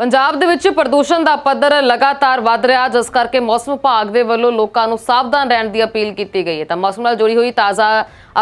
ਪੰਜਾਬ ਦੇ ਵਿੱਚ ਪ੍ਰਦੂਸ਼ਣ ਦਾ ਪੱਧਰ ਲਗਾਤਾਰ ਵੱਧ ਰਿਹਾ, ਜਿਸ ਕਰਕੇ ਮੌਸਮ ਵਿਭਾਗ ਦੇ ਵੱਲੋਂ ਲੋਕਾਂ ਨੂੰ ਸਾਵਧਾਨ ਰਹਿਣ ਦੀ ਅਪੀਲ ਕੀਤੀ ਗਈ ਹੈ। ਤਾਂ ਮੌਸਮ ਨਾਲ ਜੁੜੀ ਹੋਈ ਤਾਜ਼ਾ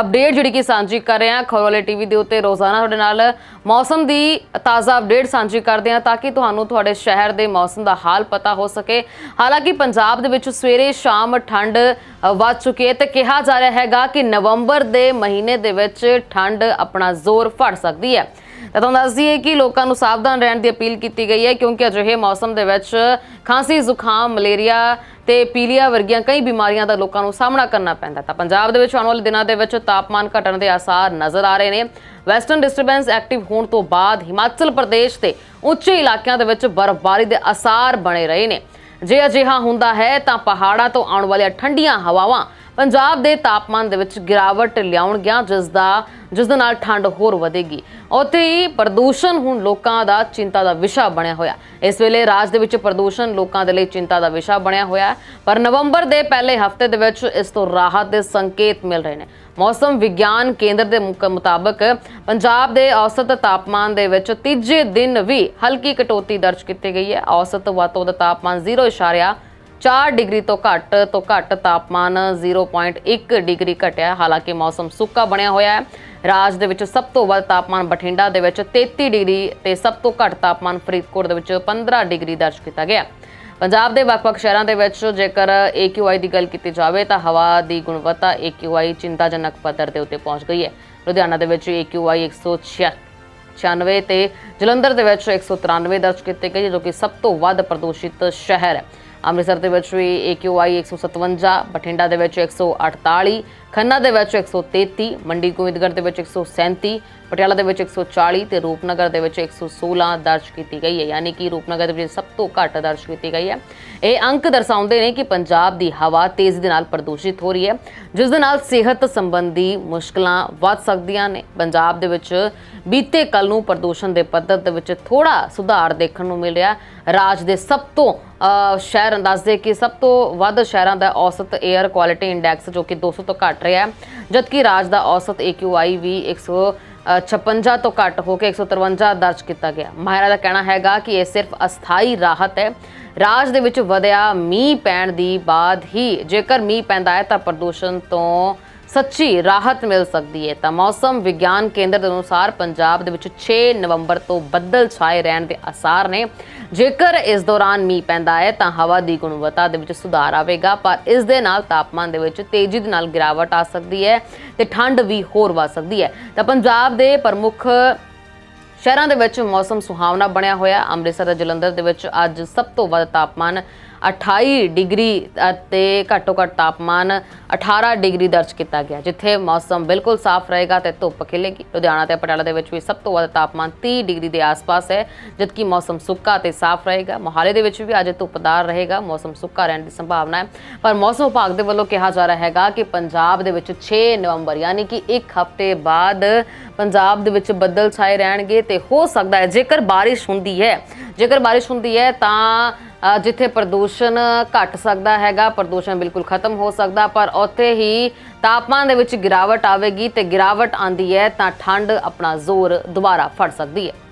ਅਪਡੇਟ ਜਿਹੜੀ ਕਿ ਸਾਂਝੀ ਕਰ ਰਹੇ ਹਾਂ ਖਬਰਵਾਲੇ ਟੀਵੀ ਦੇ ਉੱਤੇ ਰੋਜ਼ਾਨਾ ਤੁਹਾਡੇ ਨਾਲ ਮੌਸਮ ਦੀ ਤਾਜ਼ਾ ਅਪਡੇਟ ਸਾਂਝੀ ਕਰਦੇ ਹਾਂ, ਤਾਂ ਕਿ ਤੁਹਾਨੂੰ ਤੁਹਾਡੇ ਸ਼ਹਿਰ ਦੇ ਮੌਸਮ ਦਾ ਹਾਲ ਪਤਾ ਹੋ ਸਕੇ। ਹਾਲਾਂਕਿ ਪੰਜਾਬ ਦੇ ਵਿੱਚ ਸਵੇਰੇ ਸ਼ਾਮ ਠੰਡ ਵੱਧ ਚੁੱਕੀ ਹੈ ਤੇ ਕਿਹਾ ਜਾ ਰਿਹਾ ਹੈਗਾ ਕਿ ਨਵੰਬਰ ਦੇ ਮਹੀਨੇ ਦੇ ਵਿੱਚ ਠੰਡ ਆਪਣਾ ਜ਼ੋਰ ਫੜ ਸਕਦੀ ਹੈ। ਤਾਂ ਤੁਹਾਨੂੰ ਦੱਸ ਦਈਏ ਕਿ ਲੋਕਾਂ ਨੂੰ ਸਾਵਧਾਨ ਰਹਿਣ ਦੀ ਅਪੀਲ ਕੀਤੀ ਗਈ ਹੈ, ਕਿਉਂਕਿ ਅਜਿਹੇ ਮੌਸਮ ਦੇ ਵਿੱਚ ਖਾਂਸੀ, ਜ਼ੁਕਾਮ, ਮਲੇਰੀਆ ਤੇ ਪੀਲੀਆ ਵਰਗੀਆਂ ਕਈ ਬਿਮਾਰੀਆਂ ਦਾ ਲੋਕਾਂ ਨੂੰ ਸਾਹਮਣਾ ਕਰਨਾ ਪੈਂਦਾ ਤਾਂ ਪੰਜਾਬ ਦੇ ਵਿੱਚ ਆਉਣ ਵਾਲੇ ਦਿਨਾਂ ਦੇ ਵਿੱਚ ਤਾਪਮਾਨ ਘਟਣ ਦੇ ਆਸਾਰ ਨਜ਼ਰ ਆ ਰਹੇ ਨੇ। ਵੈਸਟਰਨ ਡਿਸਟਰਬੈਂਸ ਐਕਟਿਵ ਹੋਣ ਤੋਂ ਬਾਅਦ ਹਿਮਾਚਲ ਪ੍ਰਦੇਸ਼ ਤੇ ਉੱਚੇ ਇਲਾਕਿਆਂ ਦੇ ਵਿੱਚ ਬਰਫ਼ਬਾਰੀ ਦੇ ਆਸਾਰ ਬਣੇ ਰਹੇ ਨੇ। ਜੇ ਅਜਿਹਾ ਹੁੰਦਾ ਹੈ ਤਾਂ ਪਹਾੜਾਂ ਤੋਂ ਆਉਣ ਵਾਲੀਆਂ ਠੰਡੀਆਂ ਹਵਾਵਾਂ ਪੰਜਾਬ ਦੇ ਤਾਪਮਾਨ ਦੇ ਵਿੱਚ ਗਿਰਾਵਟ ਲਿਆਉਣ ਗਿਆ ਜਿਸ ਦਾ, ਜਿਸ ਦੇ ਨਾਲ ਠੰਡ ਹੋਰ ਵਧੇਗੀ। ਉੱਥੇ ਹੀ ਪ੍ਰਦੂਸ਼ਣ ਹੁਣ ਲੋਕਾਂ ਦਾ ਚਿੰਤਾ ਦਾ ਵਿਸ਼ਾ ਬਣਿਆ ਹੋਇਆ। ਇਸ ਵੇਲੇ ਰਾਜ ਦੇ ਵਿੱਚ ਪ੍ਰਦੂਸ਼ਣ ਲੋਕਾਂ ਦੇ ਲਈ ਚਿੰਤਾ ਦਾ ਵਿਸ਼ਾ ਬਣਿਆ ਹੋਇਆ ਪਰ ਨਵੰਬਰ ਦੇ ਪਹਿਲੇ ਹਫ਼ਤੇ ਦੇ ਵਿੱਚ ਇਸ ਤੋਂ ਰਾਹਤ ਦੇ ਸੰਕੇਤ ਮਿਲ ਰਹੇ ਨੇ। ਮੌਸਮ ਵਿਗਿਆਨ ਕੇਂਦਰ ਦੇ ਮੁਤਾਬਕ ਪੰਜਾਬ ਦੇ ਔਸਤ ਤਾਪਮਾਨ ਦੇ ਵਿੱਚ ਤੀਜੇ ਦਿਨ ਵੀ ਹਲਕੀ ਕਟੌਤੀ ਦਰਜ ਕੀਤੀ ਗਈ ਹੈ। ਔਸਤ ਵਾਤੋ ਦਾ ਤਾਪਮਾਨ 0.1 4 ਡਿਗਰੀ ਤੋਂ ਘੱਟ ਤੋਂ ਘੱਟ ਤਾਪਮਾਨ 0.1 ਡਿਗਰੀ ਘਟਿਆ। ਹਾਲਾਂਕਿ ਮੌਸਮ ਸੁੱਕਾ ਬਣਿਆ ਹੋਇਆ ਹੈ। ਰਾਜ ਦੇ ਵਿੱਚ ਸਭ ਤੋਂ ਵੱਧ ਤਾਪਮਾਨ ਬਠਿੰਡਾ ਦੇ ਵਿੱਚ 33 ਡਿਗਰੀ ਤੇ ਸਭ ਤੋਂ ਘੱਟ ਤਾਪਮਾਨ ਫਰੀਦਕੋਟ ਦੇ ਵਿੱਚ 15 ਡਿਗਰੀ ਦਰਜ ਕੀਤਾ ਗਿਆ। ਪੰਜਾਬ ਦੇ ਵੱਖ-ਵੱਖ ਸ਼ਹਿਰਾਂ ਦੇ ਵਿੱਚ ਜੇਕਰ AQI ਦੀ ਗੱਲ ਕੀਤੀ ਜਾਵੇ ਤਾਂ ਹਵਾ ਦੀ ਗੁਣਵੱਤਾ AQI ਚਿੰਤਾਜਨਕ ਪੱਧਰ ਦੇ ਉੱਤੇ ਪਹੁੰਚ ਗਈ ਹੈ। ਲੁਧਿਆਣਾ ਦੇ ਵਿੱਚ AQI 196 ਤੇ ਜਲੰਧਰ ਦੇ ਵਿੱਚ 193 ਦਰਜ ਕੀਤੇ ਗਏ, ਜੋ ਕਿ ਸਭ ਤੋਂ ਵੱਧ ਪ੍ਰਦੂਸ਼ਿਤ ਸ਼ਹਿਰ ਹੈ। ਅੰਮ੍ਰਿਤਸਰ ਦੇ ਵਿੱਚ ਵੀ AQI 157 ਬਠਿੰਡਾ ਦੇ ਵਿੱਚ 148 ਖੰਨਾ ਦੇ ਵਿੱਚ 133 ਮੰਡੀ ਗੋਬਿੰਦਗੜ੍ਹ ਦੇ ਵਿੱਚ 137 ਪਟਿਆਲਾ ਦੇ ਵਿੱਚ 140 ਤੇ ਰੂਪਨਗਰ ਦੇ ਵਿੱਚ 116 ਦਰਜ ਕੀਤੀ ਗਈ ਹੈ। ਯਾਨੀ ਕਿ ਰੂਪਨਗਰ ਦੇ ਵਿੱਚ ਸਭ ਤੋਂ ਘੱਟ ਦਰਜ ਕੀਤੀ ਗਈ ਹੈ। ਇਹ ਅੰਕ ਦਰਸਾਉਂਦੇ ਨੇ ਕਿ ਪੰਜਾਬ ਦੀ ਹਵਾ ਤੇਜ਼ੀ ਦੇ ਨਾਲ ਪ੍ਰਦੂਸ਼ਿਤ ਹੋ ਰਹੀ ਹੈ, ਜਿਸ ਦੇ ਨਾਲ ਸਿਹਤ ਸੰਬੰਧੀ ਮੁਸ਼ਕਲਾਂ ਵੱਧ ਸਕਦੀਆਂ ਨੇ। ਪੰਜਾਬ ਦੇ ਵਿੱਚ ਬੀਤੇ ਕੱਲ ਨੂੰ ਪ੍ਰਦੂਸ਼ਣ ਦੇ ਪੱਧਰ ਦੇ ਵਿੱਚ ਥੋੜਾ ਸੁਧਾਰ ਦੇਖਣ ਨੂੰ ਮਿਲਿਆ ਰਾਜ ਦੇ ਸਭ ਤੋਂ ਸ਼ਹਿਰ ਦੱਸਦੇ ਕਿ ਸਭ ਤੋਂ ਵੱਧ ਸ਼ਹਿਰਾਂ ਦਾ ਔਸਤ 에ਅਰ ਕੁਆਲਿਟੀ ਇੰਡੈਕਸ ਜੋ ਕਿ 200 ਤੋਂ ਘੱਟ ਰਿਹਾ ਹੈ, ਜਦਕਿ ਰਾਜ ਦਾ ਔਸਤ AQI ਵੀ 156 ਤੋਂ ਘੱਟ ਹੋ ਕੇ 153 ਦਰਜ ਕੀਤਾ ਗਿਆ। ਮਾਹਿਰਾਂ ਦਾ ਕਹਿਣਾ ਹੈਗਾ ਕਿ ਇਹ ਸਿਰਫ ਅਸਥਾਈ ਰਾਹਤ ਹੈ। ਰਾਜ ਦੇ ਵਿੱਚ ਵਧਿਆ ਮੀਂਹ ਪੈਣ ਦੀ ਬਾਅਦ ਹੀ ਜੇਕਰ ਮੀਂਹ ਪੈਂਦਾ ਹੈ ਤਾਂ ਪ੍ਰਦੂਸ਼ਣ ਤੋਂ ਸੱਚੀ ਰਾਹਤ ਮਿਲ ਸਕਦੀ ਹੈ। ਤਾਂ ਮੌਸਮ ਵਿਗਿਆਨ ਕੇਂਦਰ ਦੇ ਅਨੁਸਾਰ ਪੰਜਾਬ ਦੇ ਵਿੱਚ 6 ਨਵੰਬਰ ਤੋਂ ਬੱਦਲ ਛਾਏ ਰਹਿਣ ਦੇ ਆਸਾਰ ਨੇ। ਜੇਕਰ ਇਸ ਦੌਰਾਨ ਮੀਂਹ ਪੈਂਦਾ ਹੈ, ਤਾਂ ਹਵਾ ਦੀ ਗੁਣਵੱਤਾ ਦੇ ਵਿੱਚ ਸੁਧਾਰ ਆਵੇਗਾ, ਪਰ ਇਸ ਦੇ ਨਾਲ ਤਾਪਮਾਨ ਦੇ ਵਿੱਚ ਤੇਜ਼ੀ ਦੇ ਨਾਲ ਗਿਰਾਵਟ ਆ ਸਕਦੀ ਹੈ ਤੇ ਠੰਡ ਵੀ ਹੋਰ ਵੱਧ ਸਕਦੀ ਹੈ। ਤਾਂ ਪੰਜਾਬ ਦੇ ਪ੍ਰਮੁੱਖ ਸ਼ਹਿਰਾਂ ਦੇ ਵਿੱਚ ਮੌਸਮ ਸੁਹਾਵਣਾ ਬਣਿਆ ਹੋਇਆ। ਅੰਮ੍ਰਿਤਸਰ ਅਤੇ ਜਲੰਧਰ ਦੇ ਵਿੱਚ ਅੱਜ ਸਭ ਤੋਂ ਵੱਧ ਤਾਪਮਾਨ 28 ਡਿਗਰੀ ਅਤੇ ਘੱਟੋ ਘੱਟ ਤਾਪਮਾਨ 18 ਡਿਗਰੀ ਦਰਜ ਕੀਤਾ ਗਿਆ, ਜਿੱਥੇ ਮੌਸਮ ਬਿਲਕੁਲ ਸਾਫ਼ ਰਹੇਗਾ ਤੇ ਧੁੱਪ ਖਿਲੇਗੀ। ਲੁਧਿਆਣਾ ਤੇ ਪਟਿਆਲਾ ਦੇ ਵਿੱਚ ਵੀ ਸਭ ਤੋਂ ਵੱਧ ਤਾਪਮਾਨ 30 ਡਿਗਰੀ ਦੇ ਆਸ-ਪਾਸ ਹੈ, ਜਦਕਿ ਮੌਸਮ ਸੁੱਕਾ ਤੇ ਸਾਫ਼ ਰਹੇਗਾ। ਮੋਹਾਲੀ ਦੇ ਵਿੱਚ ਵੀ ਅੱਜ ਧੁੱਪਦਾਰ ਰਹੇਗਾ, ਮੌਸਮ ਸੁੱਕਾ ਰਹਿਣ ਦੀ ਸੰਭਾਵਨਾ ਹੈ। ਪਰ ਮੌਸਮ ਵਿਭਾਗ ਦੇ ਵੱਲੋਂ ਕਿਹਾ ਜਾ ਰਿਹਾ ਹੈਗਾ ਕਿ ਪੰਜਾਬ ਦੇ ਵਿੱਚ 6 ਨਵੰਬਰ, ਯਾਨੀ ਕਿ ਇੱਕ ਹਫ਼ਤੇ ਬਾਅਦ ਪੰਜਾਬ ਦੇ ਵਿੱਚ ਬੱਦਲ ਛਾਏ ਰਹਿਣਗੇ ਤੇ ਹੋ ਸਕਦਾ ਹੈ ਜੇਕਰ ਬਾਰਿਸ਼ ਹੁੰਦੀ ਹੈ। ਜੇਕਰ ਬਾਰਿਸ਼ ਹੁੰਦੀ ਹੈ ਤਾਂ ਜਿੱਥੇ ਪ੍ਰਦੂਸ਼ਣ ਘਟ ਸਕਦਾ ਹੈਗਾ, ਪ੍ਰਦੂਸ਼ਣ ਬਿਲਕੁਲ ਖਤਮ ਹੋ ਸਕਦਾ, ਪਰ ਉੱਥੇ ਹੀ ਤਾਪਮਾਨ ਦੇ ਵਿੱਚ ਗਿਰਾਵਟ ਆਵੇਗੀ ਤੇ ਗਿਰਾਵਟ ਆਂਦੀ ਹੈ ਤਾਂ ਠੰਡ ਆਪਣਾ ਜ਼ੋਰ ਦੁਬਾਰਾ ਫੜ ਸਕਦੀ ਹੈ।